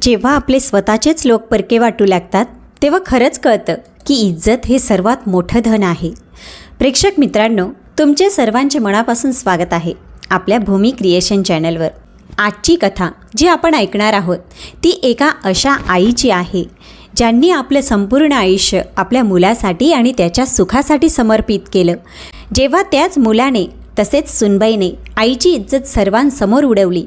जेव्हा आपले स्वतःचेच लोक परके वाटू लागतात तेव्हा खरंच कळतं की इज्जत हे सर्वात मोठं धन आहे. प्रेक्षक मित्रांनो तुमचे सर्वांचे मनापासून स्वागत आहे आपल्या भूमी क्रिएशन चॅनलवर. आजची कथा जी आपण ऐकणार आहोत ती एका अशा आईची आहे ज्यांनी आपलं संपूर्ण आयुष्य आपल्या मुलासाठी आणि त्याच्या सुखासाठी समर्पित केलं. जेव्हा त्याच मुलाने तसेच सुनबाईने आईची इज्जत सर्वांसमोर उडवली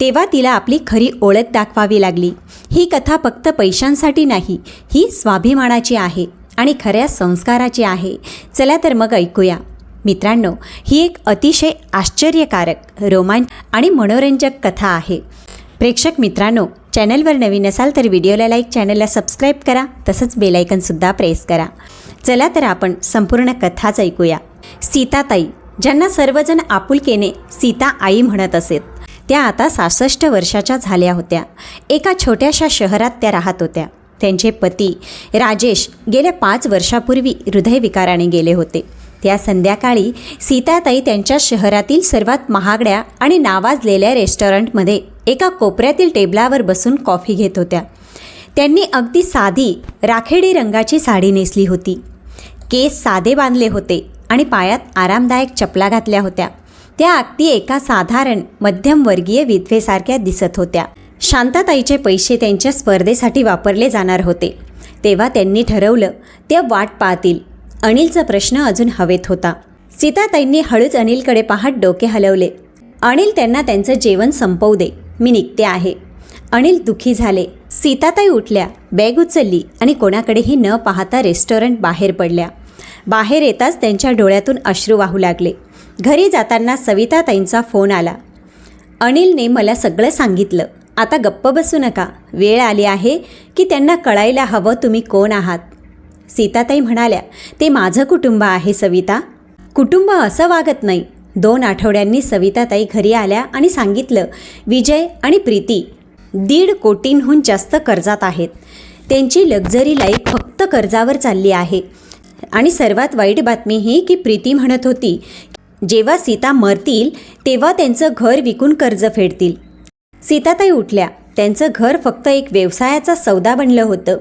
तेव्हा तिला आपली खरी ओळख दाखवावी लागली. ही कथा फक्त पैशांसाठी नाही ही स्वाभिमानाची आहे आणि खऱ्या संस्काराची आहे. चला तर मग ऐकूया. मित्रांनो ही एक अतिशय आश्चर्यकारक रोमांच आणि मनोरंजक कथा आहे. प्रेक्षक मित्रांनो चॅनलवर नवीन असाल तर व्हिडिओला लाईक चॅनलला सबस्क्राईब करा तसंच बेलायकनसुद्धा प्रेस करा. चला तर आपण संपूर्ण कथाच ऐकूया. सीताताई ज्यांना सर्वजण आपुलकेने सीता आई म्हणत असेत. त्या आता सासष्ट वर्षाच्या झाल्या होत्या. एका छोट्याशा शहरात त्या राहत होत्या. त्यांचे पती राजेश गेल्या पाच वर्षापूर्वी हृदयविकाराने गेले होते. त्या संध्याकाळी सीताताई त्यांच्या शहरातील सर्वात महागड्या आणि नावाजलेल्या रेस्टॉरंटमध्ये एका कोपऱ्यातील टेबलावर बसून कॉफी घेत होत्या. त्यांनी अगदी साधी राखेडी रंगाची साडी नेसली होती. केस साधे बांधले होते आणि पायात आरामदायक चपला घातल्या होत्या. त्या अगदी एका साधारण मध्यमवर्गीय विधवेसारख्या दिसत होत्या. शांताताईचे पैसे त्यांच्या स्पर्धेसाठी वापरले जाणार होते. तेव्हा त्यांनी ठरवलं त्या वाट पाहतील. अनिलचा प्रश्न अजून हवेत होता. सीताताईंनी हळूच अनिलकडे पाहत डोके हलवले. अनिल त्यांना त्यांचं जेवण संपवू दे. मी निघते आहे. अनिल दुखी झाले. सीताताई उठल्या. बॅग उचलली आणि कोणाकडेही न पाहता रेस्टॉरंट बाहेर पडल्या. बाहेर येताच त्यांच्या डोळ्यातून अश्रू वाहू लागले. घरी जाताना सविताताईंचा फोन आला. अनिलने मला सगळं सांगितलं. आता गप्प बसू नका. वेळ आली आहे की त्यांना कळायला हवं तुम्ही कोण आहात? सीताताई म्हणाल्या ते माझं कुटुंब आहे सविता. कुटुंब असं वागत नाही. दोन आठवड्यांनी सविताताई घरी आल्या आणि सांगितलं विजय आणि प्रीती दीड कोटींहून जास्त कर्जात आहेत. त्यांची लक्झरी लाईफ फक्त कर्जावर चालली आहे. आणि सर्वात वाईट बातमी ही की प्रीती म्हणत होती जेव्हा सीता मरतील तेव्हा त्यांचं घर विकून कर्ज फेडतील. सीताताई उठल्या. त्यांचं घर फक्त एक व्यवसायाचा सौदा बनलं होतं.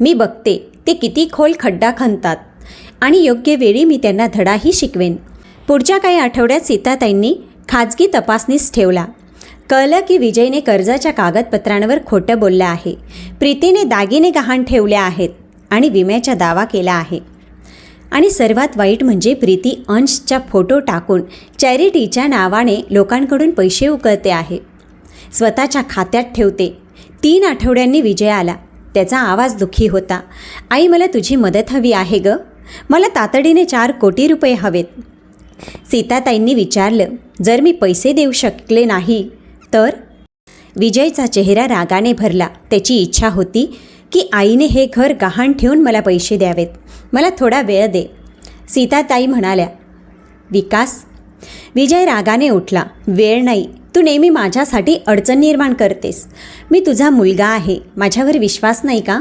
मी बघते ते किती खोल खड्डा खणतात. आणि योग्य वेळी मी त्यांना धडाही शिकवेन. पुढच्या काही आठवड्यात सीताताईंनी खाजगी तपासणीस ठेवला. कळलं की विजयने कर्जाच्या कागदपत्रांवर खोटं बोललं आहे. प्रीतीने दागिने गहाण ठेवले आहेत आणि विम्याचा दावा केला आहे. आणि सर्वात वाईट म्हणजे प्रीती अंशच्या फोटो टाकून चॅरिटीच्या नावाने लोकांकडून पैसे उकळते आहे. स्वतःच्या खात्यात ठेवते. तीन आठवड्यांनी विजय आला. त्याचा आवाज दुःखी होता. आई मला तुझी मदत हवी आहे ग. मला तातडीने चार कोटी रुपये हवेत सीताताईंनी विचारलं जर मी पैसे देऊ शकले नाही तर विजयचा चेहरा रागाने भरला. त्याची इच्छा होती की आईने हे घर गहाण ठेवून मला पैसे द्यावेत. मला थोडा वेळ दे. सीताताई म्हणाल्या विकास विजय रागाने उठला. वेळ नाही. तू नेहमी माझ्यासाठी अडचण निर्माण करतेस. मी तुझा मुलगा आहे. माझ्यावर विश्वास नाही का?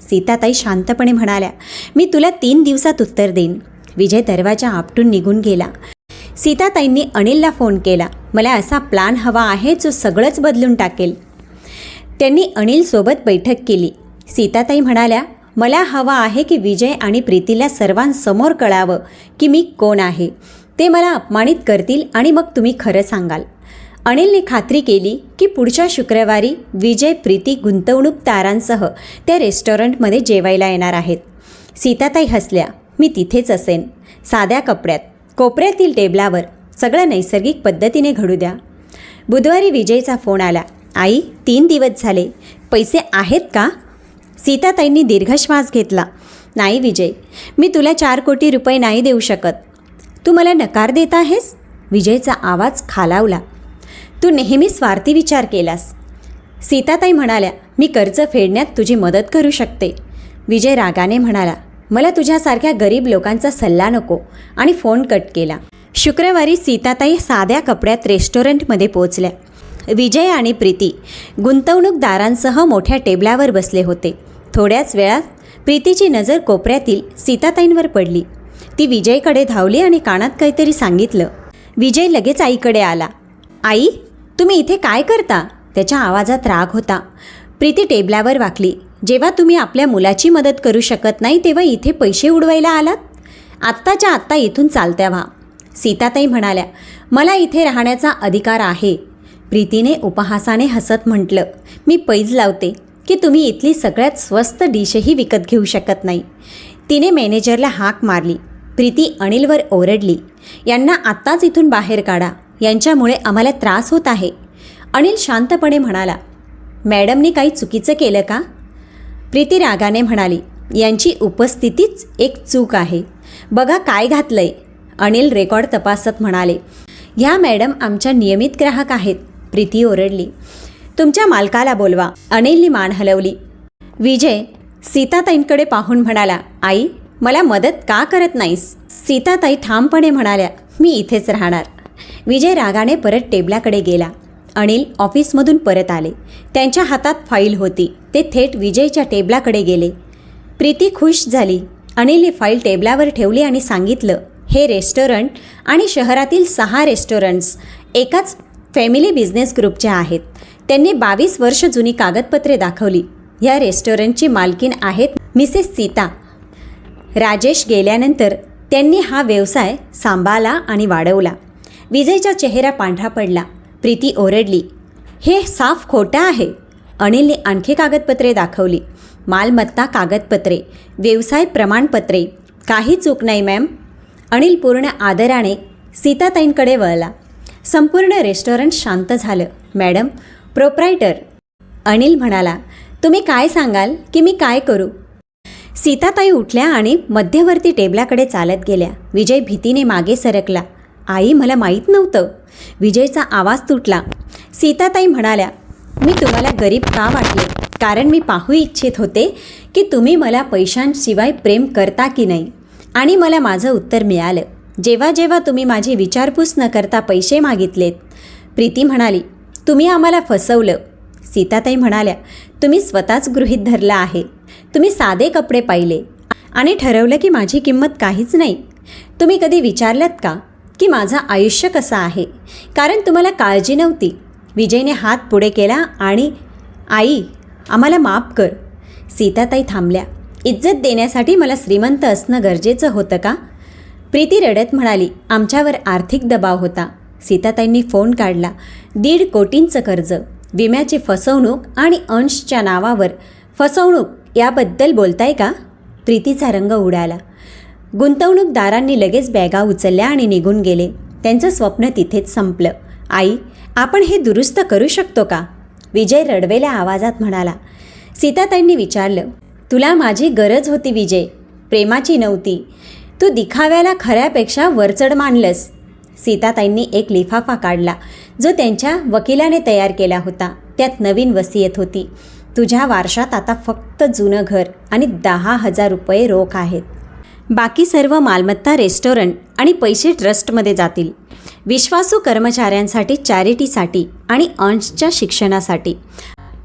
सीताताई शांतपणे म्हणाल्या मी तुला तीन दिवसात उत्तर देईन. विजय दरवाजा आपटून निघून गेला. सीताताईंनी अनिलला फोन केला मला असा प्लान हवा आहे जो सगळंच बदलून टाकेल. त्यांनी अनिलसोबत बैठक केली. सीताताई म्हणाल्या मला हवा आहे की विजय आणि प्रीतीला सर्वांसमोर कळावं की मी कोण आहे. ते मला अपमानित करतील आणि मग तुम्ही खरं सांगाल. अनिलने खात्री केली की पुढच्या शुक्रवारी विजय प्रीती गुंतवणूकदारांसह त्या रेस्टॉरंटमध्ये जेवायला येणार आहेत. सीताताई हसल्या मी तिथेच असेन. साध्या कपड्यात कोपऱ्यातील टेबलावर सगळं नैसर्गिक पद्धतीने घडू द्या. बुधवारी विजयचा फोन आला आई तीन दिवस झाले. पैसे आहेत का? सीताताईंनी दीर्घश्वास घेतला. नाही विजय मी तुला चार कोटी रुपये नाही देऊ शकत. तू मला नकार देत आहेस? विजयचा आवाज खालावला. तू नेहमी स्वार्थी विचार केलास. सीताताई म्हणाल्या मी कर्ज फेडण्यात तुझी मदत करू शकते. विजय रागाने म्हणाला मला तुझ्यासारख्या गरीब लोकांचा सल्ला नको आणि फोन कट केला. शुक्रवारी सीताताई साध्या कपड्यात रेस्टॉरंटमध्ये पोहोचल्या. विजय आणि प्रीती गुंतवणूकदारांसह मोठ्या टेबलावर बसले होते. थोड्याच वेळात प्रीतीची नजर कोपऱ्यातील सीताताईंवर पडली. ती विजयकडे धावली आणि कानात काहीतरी सांगितलं. विजय लगेच आईकडे आला. आई तुम्ही इथे काय करता? त्याच्या आवाजात राग होता. प्रीती टेबलावर वाकली. जेव्हा तुम्ही आपल्या मुलाची मदत करू शकत नाही तेव्हा इथे पैसे उडवायला आलात? आत्ताच्या आत्ता इथून चालत्या व्हा. सीताताई म्हणाल्या मला इथे राहण्याचा अधिकार आहे. प्रीतीने उपहासाने हसत म्हटलं मी पैज लावते. की तुम्ही इथली सगळ्यात स्वस्त डिशही विकत घेऊ शकत नाही. तिने मॅनेजरला हाक मारली. प्रीती अनिलवर ओरडली. यांना आत्ताच इथून बाहेर काढा. यांच्यामुळे आम्हाला त्रास होत आहे. अनिल शांतपणे म्हणाला मॅडमने काही चुकीचं केलं का? प्रीती रागाने म्हणाली यांची उपस्थितीच एक चूक आहे. बघा काय घातलंय. अनिल रेकॉर्ड तपासत म्हणाले ह्या मॅडम आमच्या नियमित ग्राहक आहेत. प्रीती ओरडली तुमच्या मालकाला बोलवा. अनिलनी मान हलवली. विजय सीताताईंकडे पाहून म्हणाला आई मला मदत का करत नाहीस? सीताताई ठामपणे म्हणाल्या मी इथेच राहणार. विजय रागाने परत टेबलाकडे गेला. अनिल ऑफिसमधून परत आले. त्यांच्या हातात फाईल होती. ते थेट विजयच्या टेबलाकडे गेले. प्रीती खुश झाली. अनिलने फाईल टेबलावर ठेवली आणि सांगितलं हे रेस्टॉरंट आणि शहरातील सहा रेस्टॉरंट्स एकाच फॅमिली बिझनेस ग्रुपच्या आहेत. त्यांनी बावीस वर्ष जुनी कागदपत्रे दाखवली. या रेस्टॉरंटची मालकीन आहेत मिसेस सीता. राजेश गेल्यानंतर त्यांनी हा व्यवसाय सांभाळला आणि वाढवला. विजयचा चेहरा पांढरा पडला. प्रीती ओरडली हे साफ खोटं आहे. अनिलने आणखी कागदपत्रे दाखवली. मालमत्ता कागदपत्रे व्यवसाय प्रमाणपत्रे काही चूक नाही मॅम. अनिल पूर्ण आदराने सीताताईंकडे वळला. संपूर्ण रेस्टॉरंट शांत झालं. Madam proprietor. अनिल म्हणाला तुम्ही काय सांगाल? की मी काय करू? सीताताई उठल्या आणि मध्यवर्ती टेबलाकडे चालत गेल्या. विजय भीतीने मागे सरकला. आई मला माहीत नव्हतं. विजयचा आवाज तुटला. सीताताई म्हणाल्या मी तुम्हाला गरीब का वाटले? कारण मी पाहू इच्छित होते की तुम्ही मला पैशांशिवाय प्रेम करता की नाही. आणि मला माझं उत्तर मिळालं. जेव्हा जेव्हा तुम्ही माझी विचारपूस न करता पैसे मागितलेत. प्रीती म्हणाली तुम्ही आम्हाला फसवलं. सीताताई म्हणाल्या तुम्ही स्वतःच गृहीत धरला आहे. तुम्ही साधे कपडे पाहिले आणि ठरवलं की माझी किंमत काहीच नाही. तुम्ही कधी विचारलात का की माझं आयुष्य कसं आहे? कारण तुम्हाला काळजी नव्हती. विजयने हात पुढे केला आणि आई आम्हाला माफ कर. सीताताई थांबल्या. इज्जत देण्यासाठी मला श्रीमंत असणं गरजेचं होतं का? प्रीती रडत म्हणाली आमच्यावर आर्थिक दबाव होता. सीताताईंनी फोन काढला. दीड कोटींचं कर्ज विम्याची फसवणूक आणि अंशच्या नावावर फसवणूक याबद्दल बोलताय का? प्रीतीचा रंग उडाला. गुंतवणूकदारांनी लगेच बॅगा उचलल्या आणि निघून गेले. त्यांचं स्वप्न तिथेच संपलं. आई आपण हे दुरुस्त करू शकतो का? विजय रडवेल्या आवाजात म्हणाला. सीताताईंनी विचारलं तुला माझी गरज होती विजय. प्रेमाची नव्हती. तू दिखाव्याला खऱ्यापेक्षा वरचढ मानलंस. सीताताईंनी एक लिफाफा काढला जो त्यांच्या वकिलाने तयार केला होता. त्यात नवीन वसियत होती. तुझ्या वारशात आता फक्त जुनं घर आणि दहा हजार रुपये रोख आहेत. बाकी सर्व मालमत्ता रेस्टॉरंट आणि पैसे ट्रस्टमध्ये जातील. विश्वासू कर्मचाऱ्यांसाठी चॅरिटीसाठी आणि अंशच्या शिक्षणासाठी.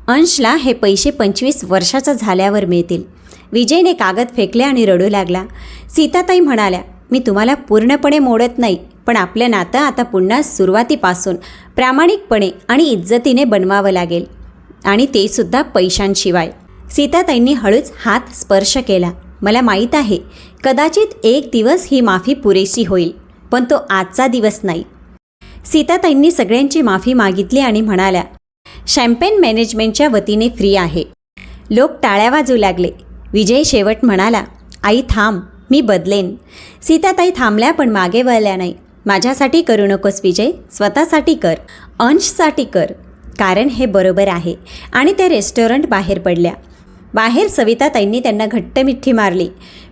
अंशला हे पैसे पंचवीस वर्षाचा झाल्यावर मिळतील. विजयने कागद फेकले आणि रडू लागला. सीताताई म्हणाल्या मी तुम्हाला पूर्णपणे मोडत नाही. पण आपलं नातं आता पुन्हा सुरुवातीपासून प्रामाणिकपणे आणि इज्जतीने बनवावं लागेल. आणि ते सुद्धा पैशांशिवाय. सीताताईंनी हळूच हात स्पर्श केला. मला माहीत आहे कदाचित एक दिवस ही माफी पुरेशी होईल पण तो आजचा दिवस नाही. सीताताईंनी सगळ्यांची माफी मागितली आणि म्हणाल्या शॅम्पेन मॅनेजमेंटच्या वतीने फ्री आहे. लोक टाळ्या वाजू लागले. विजय शेवट म्हणाला आई थांब मी बदलेन. सीताताई थांबल्या पण मागे वळल्या नाही माझ्यासाठी करू नकोस विजय. स्वतःसाठी कर. अंशसाठी कर. कारण हे बरोबर आहे. आणि त्या रेस्टॉरंट बाहेर पडल्या. बाहेर सविताताईंनी त्यांना घट्ट मिठी मारली.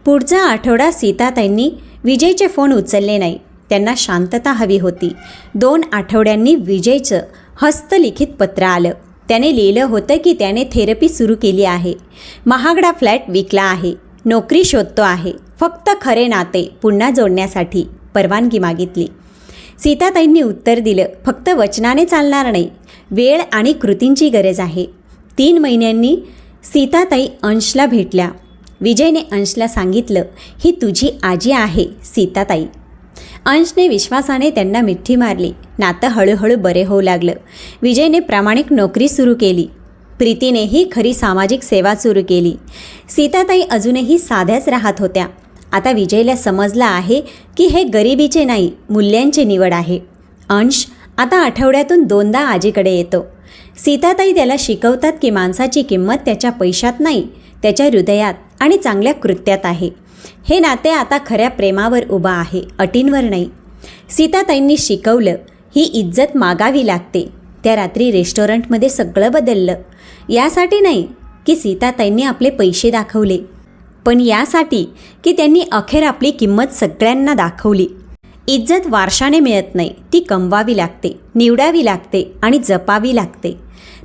पुढचा आठवडा सीताताईंनी विजयचे फोन उचलले नाही. त्यांना शांतता हवी होती. दोन आठवड्यांनी विजयचं हस्तलिखित पत्र आलं. त्याने लिहिलं होतं की त्याने थेरपी सुरू केली आहे. महागडा फ्लॅट विकला आहे. नोकरी शोधतो आहे. फक्त खरे नाते पुन्हा जोडण्यासाठी. परवानगी मागितली. सीताताईंनी उत्तर दिलं फक्त वचनाने चालणार नाही. वेळ आणि कृतींची गरज आहे. तीन महिन्यांनी सीताताई अंशला भेटल्या. विजयने अंशला सांगितलं ही तुझी आजी आहे सीताताई. अंशने विश्वासाने त्यांना मिठी मारली. नातं हळूहळू बरे होऊ लागलं. विजयने प्रामाणिक नोकरी सुरू केली. प्रीतीनेही खरी सामाजिक सेवा सुरू केली. सीताताई अजूनही साध्याच राहत होत्या. आता विजयला समजलं आहे की हे गरिबीचे नाही मूल्यांची निवड आहे. अंश आता आठवड्यातून दोनदा आजीकडे येतो. सीताताई त्याला शिकवतात की माणसाची किंमत त्याच्या पैशात नाही त्याच्या हृदयात आणि चांगल्या कृत्यात आहे. हे नाते आता खऱ्या प्रेमावर उभा आहे अटींवर नाही. सीताताईंनी शिकवलं ही इज्जत मागावी लागते. त्या रात्री रेस्टॉरंटमध्ये सगळं बदललं. यासाठी नाही की सीताताईंनी आपले पैसे दाखवले. पण यासाठी की त्यांनी अखेर आपली किंमत सगळ्यांना दाखवली. इज्जत वारशाने मिळत नाही ती कमवावी लागते निवडावी लागते आणि जपावी लागते.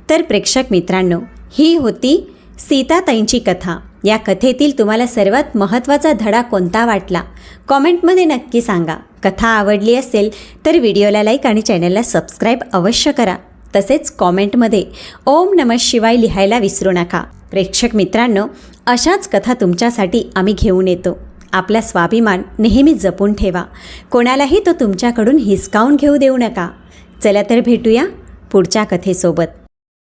तर प्रेक्षक मित्रांनो ही होती सीताताईंची कथा. या कथेतील तुम्हाला सर्वात महत्त्वाचा धडा कोणता वाटला? कॉमेंटमध्ये नक्की सांगा. कथा आवडली असेल तर व्हिडिओला लाईक आणि चॅनलला सबस्क्राईब अवश्य करा. तसेच कॉमेंटमध्ये ओम नमः शिवाय लिहायला विसरू नका. प्रेक्षक मित्रांनो अशाच कथा तुमच्यासाठी आम्ही घेऊन येतो. आपला स्वाभिमान नेहमी जपून ठेवा. कोणालाही तो तुमच्याकडून हिसकावून घेऊ देऊ नका. चला तर भेटूया पुढच्या कथेसोबत.